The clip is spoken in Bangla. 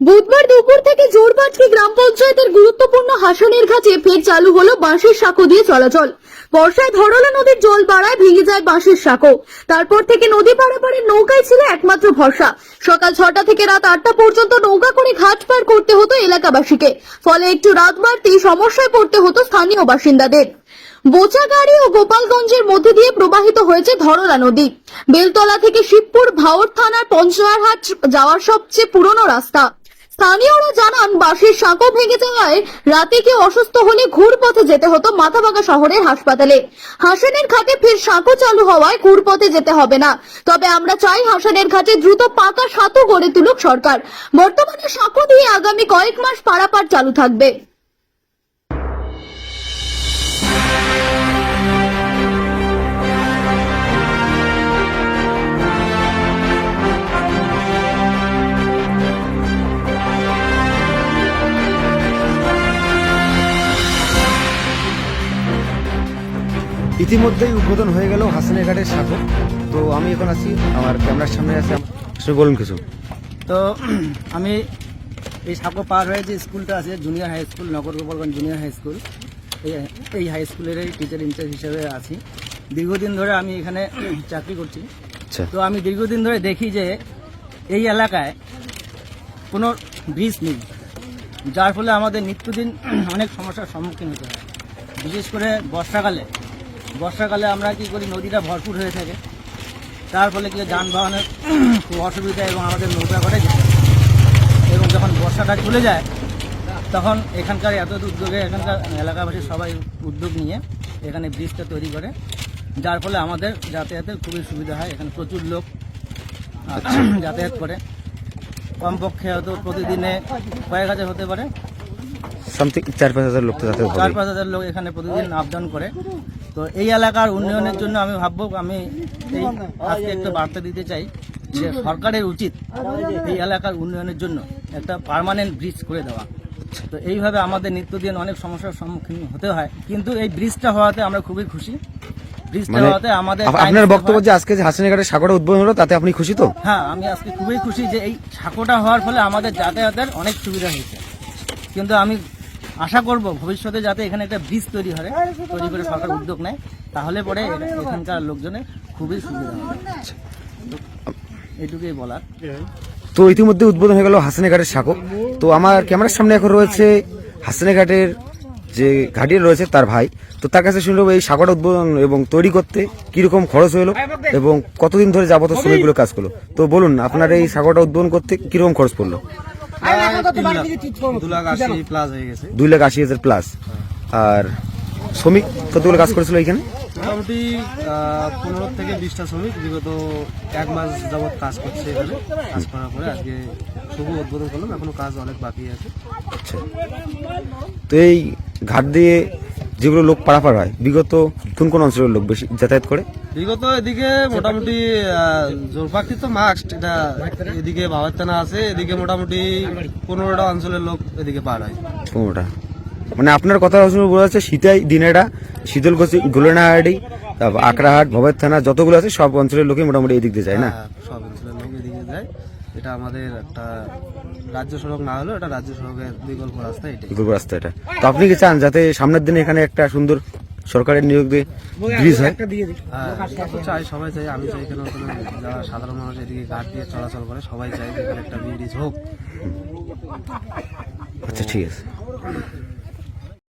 বুধবার দুপুর থেকে জোরবাজকে গ্রাম পঞ্চায়েতের গুরুত্বপূর্ণ হাসানের ঘাটে ফের চালু হলো বাঁশের সাঁকো দিয়ে চলাচল। বর্ষায় ধরলা নদীর জল বাড়ায় ভেঙে যায় বাঁশের সাঁকো। তারপর থেকে নদী পারাপারের নৌকাই ছিল একমাত্র ভরসা। সকাল ছটা থেকে রাত আটটা পর্যন্ত নৌকা করে ঘাট পার করতে হতো এলাকাবাসীকে। ফলে একটু রাত বাড়তেই সমস্যায় পড়তে হতো স্থানীয় বাসিন্দাদের। বোচাগাড়ি ও গোপালগঞ্জের মধ্যে দিয়ে প্রবাহিত হয়েছে ধরলা নদী। বেলতলা থেকে শিবপুর ভাওর থানার পঞ্চয়ারহাট যাওয়ার সবচেয়ে পুরনো রাস্তা। স্থানীয়রা জানান বাসের সাঁকো ভেঙে যাওয়ায় রাতে কেউ অসুস্থ হলে ঘুরপথে যেতে হতো মাথাভাঙা শহরের হাসপাতালে। হাসানের ঘাটে ফের সাঁকো চালু হওয়ায় ঘুরপথে যেতে হবে না। তবে আমরা চাই হাসানের ঘাটে দ্রুত পাকা সাঁতো গড়ে তুলুক সরকার। বর্তমানে সাঁকো দিয়ে আগামী কয়েক মাস পারাপার চালু থাকবে। ইতিমধ্যেই উদ্বোধন হয়ে গেল হাসানের ঘাটের সাঁকো। তো আমি এখন আছি আমার ক্যামেরার সামনে আছে বলুন কিছু। তো আমি এই সাঁকো পার হয়ে যে স্কুলটা আছে junior high school Nagar Gopalganj junior high school এই এই হাই স্কুলের টিচার ইনচার্জ হিসেবে আছি। দীর্ঘদিন ধরে আমি এখানে চাকরি করছি। আচ্ছা। তো আমি দীর্ঘদিন ধরে দেখি যে এই এলাকায় কোনো ব্রিজ নেই যার ফলে আমাদের নিত্যদিন অনেক সমস্যার সম্মুখীন হতে হয়। বিশেষ করে বর্ষাকালে বর্ষাকালে আমরা কি করি নদীটা ভরপুর হয়ে থাকে। তার ফলে কি যানবাহনের খুব অসুবিধা এবং আমাদের নৌকা হয়। এবং যখন বর্ষাটা চলে যায় তখন এখানকার এত উদ্যোগে এখানকার এলাকাবাসী সবাই উদ্যোগ নিয়ে এখানে ব্রিজটা তৈরি করে। যার ফলে আমাদের যাতায়াতের খুবই সুবিধা হয়। এখানে প্রচুর লোক যাতায়াত করে। কমপক্ষে হয়তো প্রতিদিনে কয়েক হাজার হতে পারে। সামথিং চার পাঁচ হাজার লোক চার পাঁচ হাজার লোক এখানে প্রতিদিন আপ ডাউন করে। তো এই এলাকার উন্নয়নের জন্য আমি ভাববো আমি এই আজকে একটা বার্তা দিতে চাই যে সরকারের উচিত এই এলাকার উন্নয়নের জন্য একটা পার্মানেন্ট ব্রিজ করে দেওয়া। তো এইভাবে আমাদের নিত্যদিন অনেক সমস্যার সম্মুখীন হতে হয় কিন্তু এই ব্রিজটা হওয়াতে আমরা খুবই খুশি। ব্রিজটা মানে হওয়াতে আমাদের আপনার বক্তব্য যে আজকে যে হাসানের ঘাটের সাঁকোটা উদ্বোধন হলো তাতে আপনি খুশি তো? হ্যাঁ আমি আজকে খুবই খুশি যে এই সাঁকোটা হওয়ার ফলে আমাদের যাতায়াতের অনেক সুবিধা হয়েছে। কিন্তু আমি আশা করব ভবিষ্যতে যাতে এখানে একটা ব্রিজ তৈরি হয় তৈরি করে সরকার উদ্যোগ নেয়। তাহলে পরে এখানকার লোকজনের খুবই সুবিধা হবে। এটুকুই বলার। তো ইতিমধ্যে উদ্বোধন হয়ে গেল হাসানের ঘাটের সাঁকো। তো আমার ক্যামেরার সামনে এখন রয়েছে হাসানের ঘাটের যে ঘাটিয়ে রয়েছে তার ভাই। তো তার কাছে শুনলাম এই সাঁকোটা উদ্বোধন এবং তৈরি করতে কীরকম খরচ হলো এবং কতদিন ধরে যাবত শ্রমিকগুলো কাজ করল? তো বলুন আপনার এই সাঁকোটা উদ্বোধন করতে কীরকম খরচ পড়ল? দু লাখ আশি প্লাস হয়ে গেছে। দুই লাখ আশি হাজার প্লাস আর শ্রমিক কতগুলো কাজ করেছিল এখানে? মোটামুটি পনেরো থেকে বিশটা শ্রমিক বিগত এক মাস যাবৎ কাজ করছে এখানে। কাজ করার পরে আজকে শুভ উদ্বোধন করলাম এখনও কাজ অনেক বাকি আছে। আচ্ছা। তো এই ঘাট দিয়ে যেগুলো লোক পারাপার হয় বিগত কোন কোন অঞ্চলের লোক বেশি যাতায়াত করে? বিগত এদিকে মোটামুটি জোরপাখি তো মাস্ট এটা এদিকে বাবারতানা আছে এদিকে মোটামুটি পনেরোটা অঞ্চলের লোক এদিকে পার হয়। পনেরোটা। মানে আপনার কথা শুনে বোঝা যাচ্ছে শীতাই দিনেটা শীতলকুচি গুলেনাহাটি তারপর আকড়াহাট ভবের থানা যতগুলো আছে সব অঞ্চলের লোকই মোটামুটি এই দিক দিয়ে যায় না? হ্যাঁ, সব অঞ্চলের লোক এদিকে যায়। এটা আমাদের একটা রাজ্য সড়ক না হলেও এটা রাজ্য সড়কের বিকল্প রাস্তা এটাই। বিকল্প রাস্তা এটা। তো আপনি কি চান যাতে সামনের দিনে এখানে একটা সুন্দর সরকারের নিয়োগ দিয়ে ব্রিজ হয়। হ্যাঁ চাই সবাই চাই আমি চাই কেন যারা সাধারণ মানুষ এদিকে ঘাট দিয়ে চলাচল করে সবাই চাই একটা ব্রিজ হোক। আচ্ছা ঠিক আছে।